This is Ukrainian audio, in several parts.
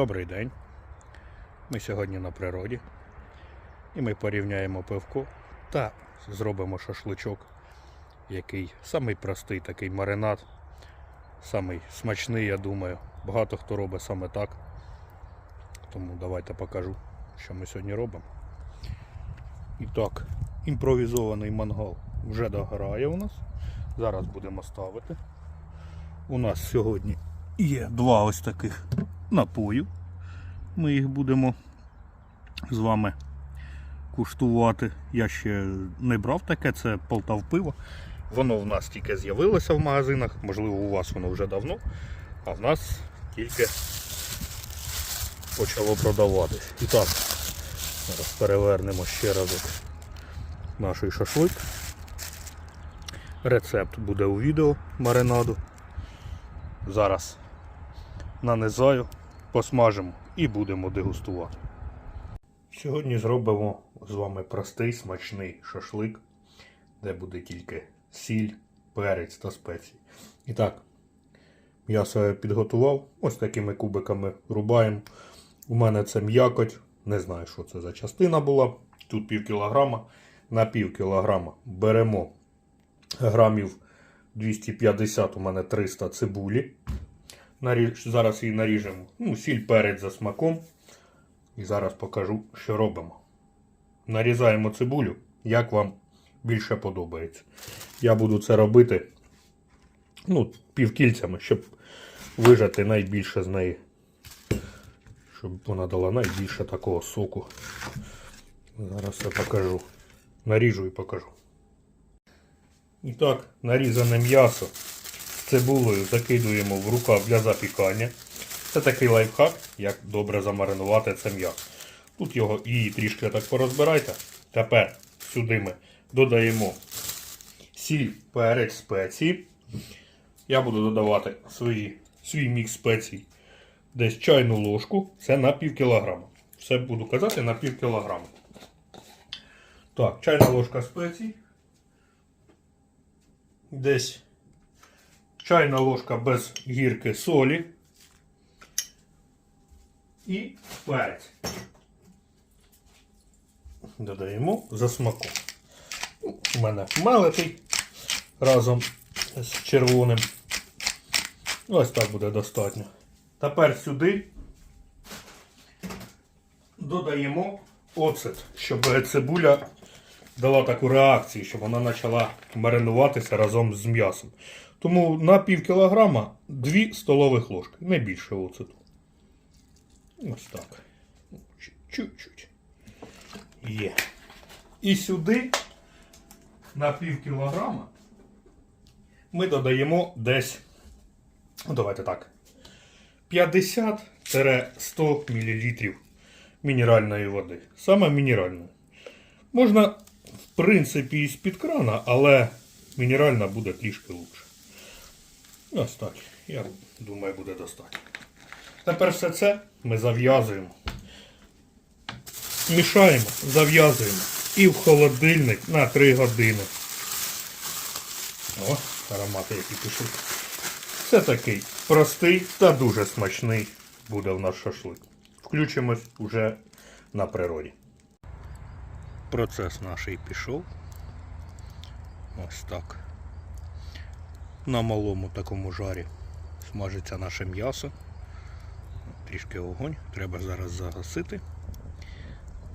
Добрий день. Ми сьогодні на природі. І ми порівняємо пивко та зробимо шашличок, який самий простий такий маринад, самий смачний, я думаю. Багато хто робить саме так. Тому давайте покажу, що ми сьогодні робимо. І так, імпровізований мангал вже догорає у нас. Зараз будемо ставити. У нас сьогодні є два ось таких напоїв. Ми їх будемо з вами куштувати. Я ще не брав таке, це Полтав пиво. Воно в нас тільки з'явилося в магазинах, можливо, у вас воно вже давно, а в нас тільки почало продаватись. І так, зараз перевернемо ще разок наш шашлик. Рецепт буде у відео маринаду. Зараз нанизаю, посмажимо і будемо дегустувати. Сьогодні зробимо з вами простий смачний шашлик, де буде тільки сіль, перець та спеції. І так, м'ясо підготував. Ось такими кубиками рубаємо. У мене це м'якоть. Не знаю, що це за частина була. Тут пів кілограма. На пів кілограма беремо грамів 250, у мене 300 цибулі. Наріж, зараз її наріжемо. Ну, сіль перець за смаком. І зараз покажу, що робимо. Нарізаємо цибулю, як вам більше подобається. Я буду це робити ну, півкільцями, щоб вижати найбільше з неї. Щоб вона дала найбільше такого соку. Зараз я покажу. Наріжу і покажу. І так, нарізане м'ясо цибулею закидуємо в рукав для запікання. Це такий лайфхак, як добре замаринувати це м'ясо. Тут його і трішки так порозбирайте. Тепер сюди ми додаємо сіль, перець, спеції. Я буду додавати свої, свій мікс спецій. Десь чайну ложку. Це на пів кілограма. Все буду казати на пів кілограма. Так, чайна ложка спецій. Десь чайна ложка без гірки солі і перець. Додаємо за смаком. У мене мелитий разом з червоним. Ось так буде достатньо. Тепер сюди додаємо оцет, щоб цибуля дала таку реакцію, щоб вона почала маринуватися разом з м'ясом. Тому на пів кілограма 2 столових ложки, не більше оцету. Ось так. Чуть-чуть. Є. І сюди на пів кілограма ми додаємо десь, ну давайте так, 50-100 мл мінеральної води. Саме мінеральної. Можна, в принципі, і з-під крана, але мінеральна буде трішки лучше. Ось. Я думаю, буде достатньо. Тепер все це ми зав'язуємо. Мішаємо, зав'язуємо і в холодильник на 3 години. О, аромати які пішли. Це такий простий та дуже смачний буде в наш шашлик. Включимось уже на природі. Процес наш пішов. Ось так. На малому такому жарі смажиться наше м'ясо. Трішки огонь, треба зараз загасити.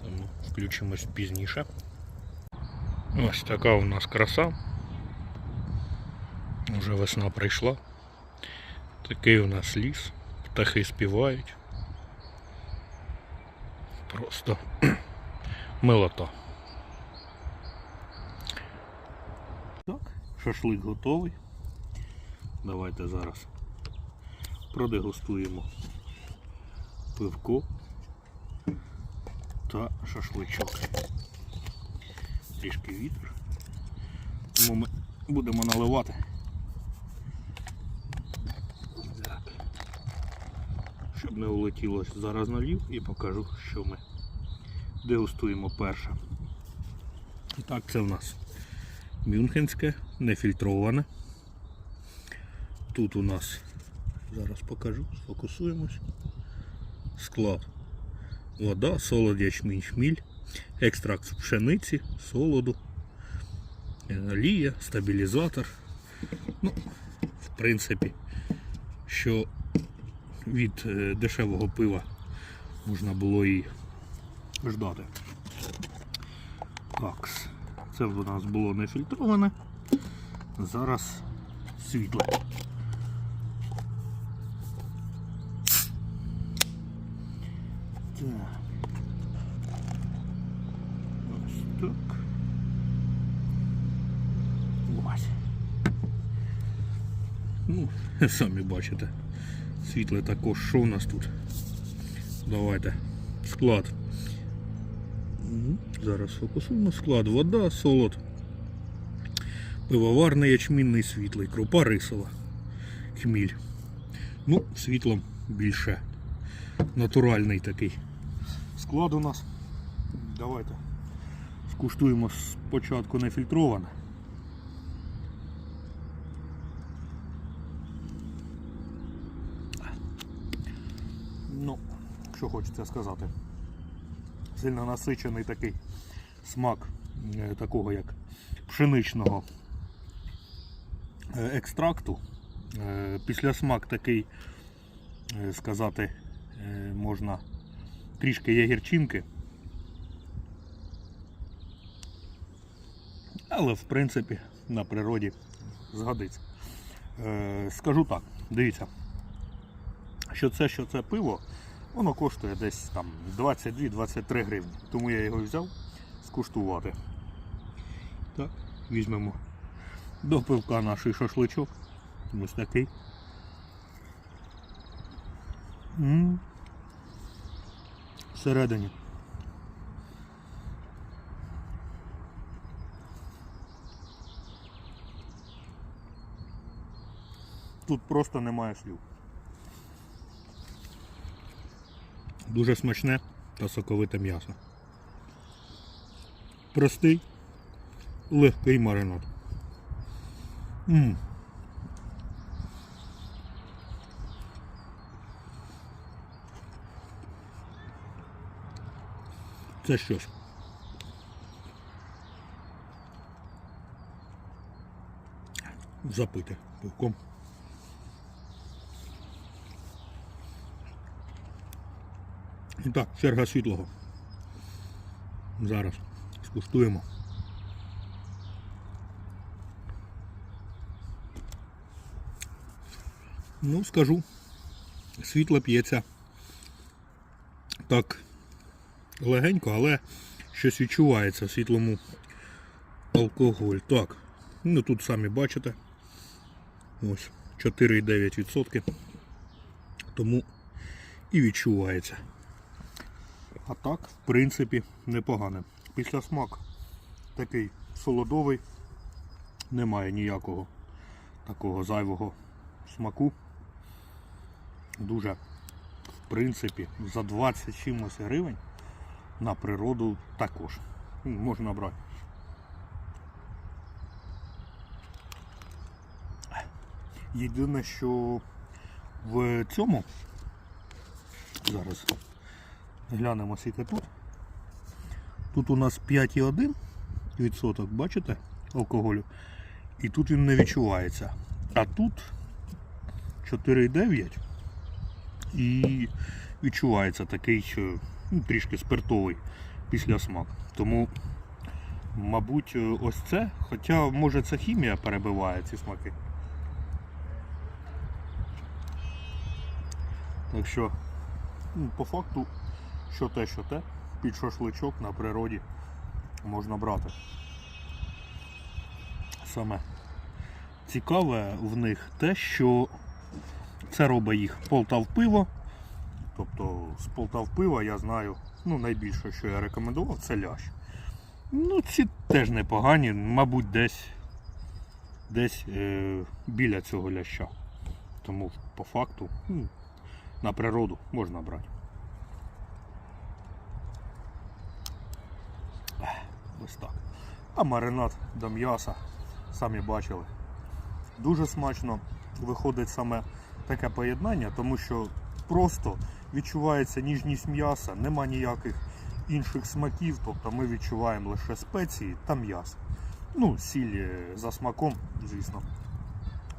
Тому включимось пізніше. Ось така у нас краса. Уже весна прийшла. Такий у нас ліс. Птахи співають. Просто милота. Шашлик готовий. Давайте зараз продегустуємо пивко та шашличок. Трішки вітер. Тому ми будемо наливати. Щоб не улетіло, зараз налів і покажу, що ми дегустуємо перше. І так, це в нас мюнхенське, нефільтроване. Тут у нас, зараз покажу, сфокусуємось. склад. Вода, солод, ячмінь, шміль, екстракт з пшениці, солоду, е, олія, стабілізатор. Ну, в принципі, що від е, дешевого пива можна було і ждати. Так, це в нас було не фільтроване. Зараз світле. Ну, самі бачите. Світле також, що у нас тут? Давайте. Склад. Зараз фокусуємо. Склад. Вода, солод. Пивоварний ячмінний світлий, крупа рисова, хміль. Ну, світлом більше. Натуральний такий. Склад у нас. Давайте скуштуємо спочатку нефільтроване. Ну, що хочеться сказати. Сильно насичений такий смак е, такого як пшеничного е, екстракту. Е, Після смак такий, сказати, можна трішки є гірчинки. Але в принципі на природі згодиться. Е, Скажу так, дивіться, що це, що це пиво, воно коштує десь там 22-23 гривні. Тому я його взяв скуштувати. Так, візьмемо до пивка наш шашличок. Ось такий. М. Всередині. Тут просто немає слів. Дуже смачне та соковите м'ясо. Простий, легкий маринад. М. Це щось. Запити пивком. І так, черга світлого. Зараз скуштуємо. Ну, скажу, світло п'ється так легенько, але щось відчувається в світлому алкоголь. Так, ну тут самі бачите. Ось 4,9%. Тому і відчувається. А так, в принципі, непогане. Після смак такий солодовий, немає ніякого такого зайвого смаку. Дуже, в принципі, за 20 чимось гривень на природу також. Можна брати. Єдине, що в цьому зараз глянемо скільки тут. Тут у нас 5,1%, бачите, алкоголю. І тут він не відчувається. А тут 4,9 і відчувається такий е, ну, трішки спиртовий після смак. Тому, мабуть, е, ось це, хоча може це хімія перебиває ці смаки. Так що, ну, по факту, що те, що те, під шашличок на природі можна брати. Саме цікаве в них те, що це робить їх Полтав пиво. Тобто з Полтав пива я знаю, ну найбільше, що я рекомендував, це лящ. Ну, ці теж непогані, мабуть, десь десь е, біля цього ляща. Тому по факту ну, на природу можна брати. Ось так. А маринад до м'яса, самі бачили. Дуже смачно виходить саме таке поєднання, тому що просто відчувається ніжність м'яса, нема ніяких інших смаків, тобто ми відчуваємо лише спеції та м'ясо. Ну, сіль е, за смаком, звісно.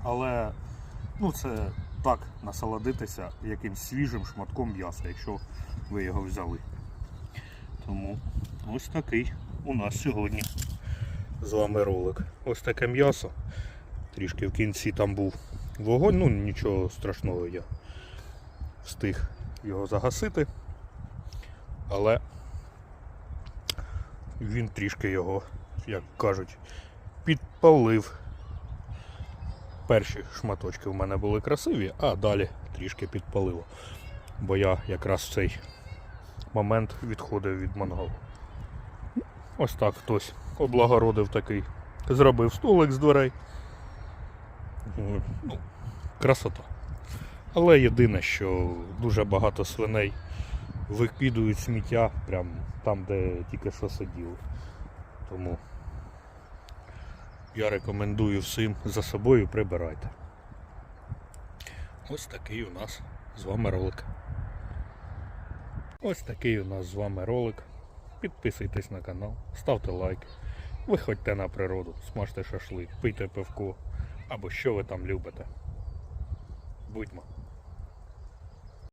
Але ну, це так насолодитися якимсь свіжим шматком м'яса, якщо ви його взяли. Тому ось такий у нас сьогодні з вами ролик. Ось таке м'ясо. Трішки в кінці там був вогонь, ну нічого страшного я встиг його загасити. Але він трішки його, як кажуть, підпалив. Перші шматочки в мене були красиві, а далі трішки підпалило. Бо я якраз в цей момент відходив від мангалу. Ось так хтось облагородив такий. Зробив столик з дверей. Ну, красота. Але єдине, що дуже багато свиней викидують сміття прямо там, де тільки що сиділи. Тому я рекомендую всім за собою прибирайте. Ось такий у нас з вами ролик. Ось такий у нас з вами ролик. Підписуйтесь на канал, ставте лайк, виходьте на природу, смажте шашлик, пийте пивко або що ви там любите. Будьмо.